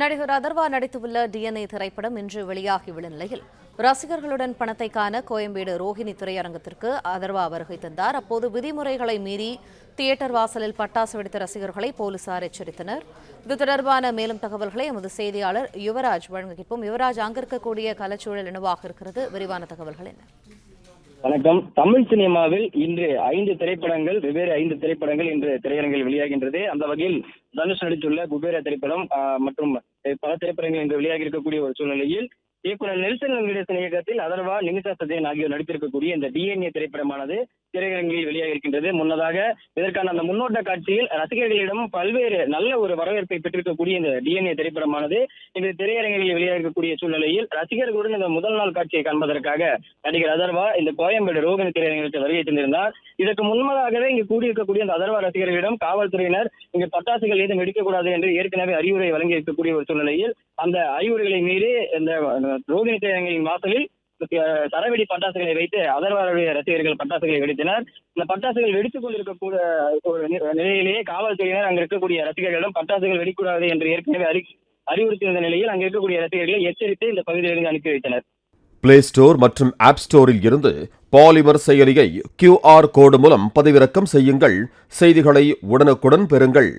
நடிகர் அதர்வா நடித்துள்ள டிஎன்ஏ திரைப்படம் இன்று வெளியாகியுள்ள நிலையில் ரசிகர்களுடன் பணத்தை காண கோயம்பேடு ரோஹிணி திரையரங்கத்திற்கு அதர்வா வருகை தந்தார். அப்போது விதிமுறைகளை மீறி தியேட்டர் வாசலில் பட்டாசு வெடித்த ரசிகர்களை போலீசார் எச்சரித்தனர். இது தொடர்பான மேலும் தகவல்களை எமது செய்தியாளர் யுவராஜ் வழங்க கேட்போம் யுவராஜ் அங்கிருக்கக்கூடிய கலச்சூழல் என்னவாக இருக்கிறது? விரிவான தகவல்கள் என்ன? வணக்கம். தமிழ் சினிமாவில் இன்று ஐந்து திரைப்படங்கள் வெவ்வேறு ஐந்து திரைப்படங்கள் இன்று திரையரங்கில் வெளியாகின்றது. அந்த வகையில் தனுஷ் நடித்துள்ள குபேர திரைப்படம் ஆஹ், மற்றும் பல திரைப்படங்கள் இன்று வெளியாகி இருக்கக்கூடிய ஒரு சூழ்நிலையில் இயக்குனர் நெல்சன் வெங்கடேசன் இயக்கத்தில் அதர்வா நிமிஷா சதேன் ஆகியோர் நடித்திருக்கக்கூடிய இந்த டிஎன்ஏ திரைப்படமானது திரையரங்கில் வெளியாக இருக்கின்றது முன்னதாக இதற்கான அந்த முன்னோட்ட காட்சியில் ரசிகர்களிடம் பல்வேறு நல்ல ஒரு வரவேற்பை பெற்றிருக்கக்கூடிய இந்த டிஎன்ஏ திரைப்படமானது இந்த திரையரங்கில் வெளியாக இருக்கக்கூடிய சூழ்நிலையில் ரசிகர்களுடன் இந்த முதல் நாள் காட்சியை காண்பதற்காக நடிகர் அதர்வா இந்த கோயம்பேடு ரோகிணி திரையரங்கிற்கு வருகை தந்திருந்தார். இதற்கு முன்னதாகவே இங்கு கூடியிருக்கக்கூடிய அந்த அதர்வா ரசிகர்களிடம் காவல்துறையினர் இங்கு பட்டாசுகள் ஏதும் வெடிக்கக்கூடாது என்று ஏற்கனவே அறிவுரை வழங்கி இருக்கக்கூடிய ஒரு சூழ்நிலையில் அந்த அறிவுரைகளை மீறி இந்த ரோகிணி திரையரங்கின் வாசலில் தரவெடி பட்டாசுகளை வைத்து அதர்வாருடைய ரசிகர்கள் பட்டாசுகளை வெடித்தனர். இந்த பட்டாசுகள் வெடித்துக் கொண்டிருக்கக்கூடிய ஒரு நிலையிலேயே காவல்துறையினர் அங்க இருக்கக்கூடிய ரசிகர்களிடம் பட்டாசுகள் வெடிக்கூடாது என்று ஏற்கனவே அறி அறிவுறுத்தியிருந்த நிலையில் அங்க இருக்கக்கூடிய ரசிகர்களை எச்சரித்து இந்த பகுதியிலிருந்து அனுப்பி வைத்தனர். பிளே ஸ்டோர் மற்றும் ஆப் ஸ்டோரில் இருந்து பாலிமர் செயலியை கியூஆர் கோடு மூலம் பதிவிறக்கம் செய்யுங்கள். செய்திகளை உடனுக்குடன் பெறுங்கள்.